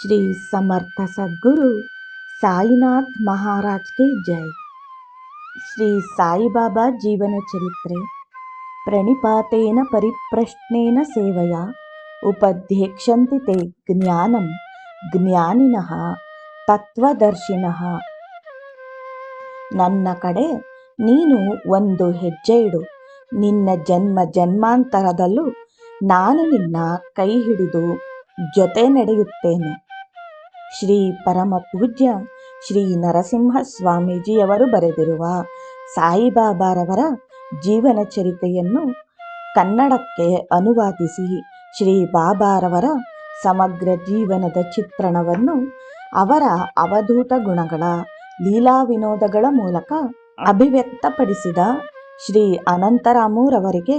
ಶ್ರೀ ಸಮರ್ಥ ಸದ್ಗುರು ಸಾಯಿನಾಥ್ ಮಹಾರಾಜ್ಗೆ ಜೈ. ಶ್ರೀ ಸಾಯಿಬಾಬಾ ಜೀವನ ಚರಿತ್ರೆ, ಪ್ರಣಿಪಾತೇನ ಪರಿಪ್ರಶ್ನೇನ ಸೇವೆಯ, ಉಪಧ್ಯಕ್ಷಂತಿ ತೇ ಜ್ಞಾನಂ ಜ್ಞಾನಿನಃ ತತ್ವದರ್ಶಿನಃ. ನನ್ನ ಕಡೆ ನೀನು ಒಂದು ಹೆಜ್ಜೆ ಇಡು, ನಿನ್ನ ಜನ್ಮ ಜನ್ಮಾಂತರದಲ್ಲೂ ನಾನು ನಿನ್ನ ಕೈ ಹಿಡಿದು ಜೊತೆ ನಡೆಯುತ್ತೇನೆ. ಶ್ರೀ ಪರಮ ಪೂಜ್ಯ ಶ್ರೀ ನರಸಿಂಹ ಸ್ವಾಮೀಜಿಯವರು ಬರೆದಿರುವ ಸಾಯಿಬಾಬಾರವರ ಜೀವನ ಚರಿತೆಯನ್ನು ಕನ್ನಡಕ್ಕೆ ಅನುವಾದಿಸಿ ಶ್ರೀ ಬಾಬಾರವರ ಸಮಗ್ರ ಜೀವನದ ಚಿತ್ರಣವನ್ನು ಅವರ ಅವಧೂತ ಗುಣಗಳ ಲೀಲಾ ವಿನೋದಗಳ ಮೂಲಕ ಅಭಿವ್ಯಕ್ತಪಡಿಸಿದ ಶ್ರೀ ಅನಂತರಾಮೂರವರಿಗೆ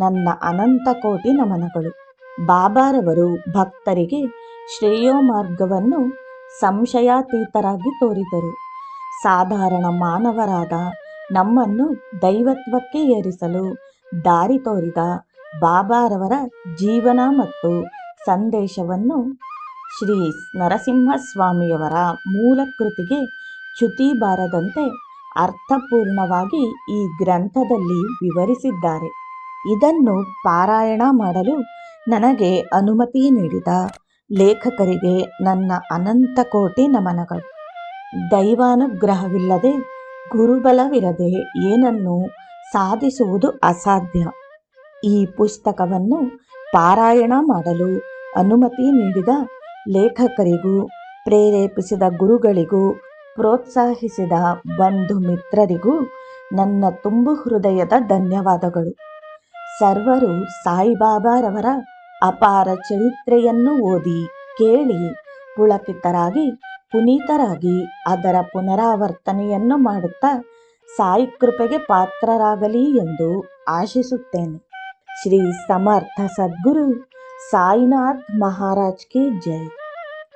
ನನ್ನ ಅನಂತ ಕೋಟಿ ನಮನಗಳು. ಬಾಬಾರವರು ಭಕ್ತರಿಗೆ ಶ್ರೇಯೋ ಮಾರ್ಗವನ್ನು ಸಂಶಯಾತೀತರಾಗಿ ತೋರಿದರು. ಸಾಧಾರಣ ಮಾನವರಾದ ನಮ್ಮನ್ನು ದೈವತ್ವಕ್ಕೆ ಏರಿಸಲು ದಾರಿ ತೋರಿದ ಬಾಬಾರವರ ಜೀವನ ಮತ್ತು ಸಂದೇಶವನ್ನು ಶ್ರೀ ನರಸಿಂಹಸ್ವಾಮಿಯವರ ಮೂಲ ಕೃತಿಗೆ ಚ್ಯುತಿ ಬಾರದಂತೆ ಅರ್ಥಪೂರ್ಣವಾಗಿ ಈ ಗ್ರಂಥದಲ್ಲಿ ವಿವರಿಸಿದ್ದಾರೆ. ಇದನ್ನು ಪಾರಾಯಣ ಮಾಡಲು ನನಗೆ ಅನುಮತಿ ನೀಡಿದ ಲೇಖಕರಿಗೆ ನನ್ನ ಅನಂತ ಕೋಟಿ ನಮನಗಳು. ದೈವಾನುಗ್ರಹವಿಲ್ಲದೆ ಗುರುಬಲವಿರದೆ ಏನನ್ನು ಸಾಧಿಸುವುದು ಅಸಾಧ್ಯ? ಈ ಪುಸ್ತಕವನ್ನು ಪಾರಾಯಣ ಮಾಡಲು ಅನುಮತಿ ನೀಡಿದ ಲೇಖಕರಿಗೂ, ಪ್ರೇರೇಪಿಸಿದ ಗುರುಗಳಿಗೂ, ಪ್ರೋತ್ಸಾಹಿಸಿದ ಬಂಧು ಮಿತ್ರರಿಗೂ ನನ್ನ ತುಂಬು ಹೃದಯದ ಧನ್ಯವಾದಗಳು. ಸರ್ವರು ಸಾಯಿಬಾಬಾರವರ ಅಪಾರ ಚರಿತ್ರೆಯನ್ನು ಓದಿ ಕೇಳಿ ಪುಳಕಿತರಾಗಿ, ಪುನೀತರಾಗಿ ಅದರ ಪುನರಾವರ್ತನೆಯನ್ನು ಮಾಡುತ್ತಾ ಸಾಯಿ ಕೃಪೆಗೆ ಪಾತ್ರರಾಗಲಿ ಎಂದು ಆಶಿಸುತ್ತೇನೆ. ಶ್ರೀ ಸಮರ್ಥ ಸದ್ಗುರು ಸಾಯಿನಾಥ್ ಮಹಾರಾಜ್ ಕಿ ಜೈ.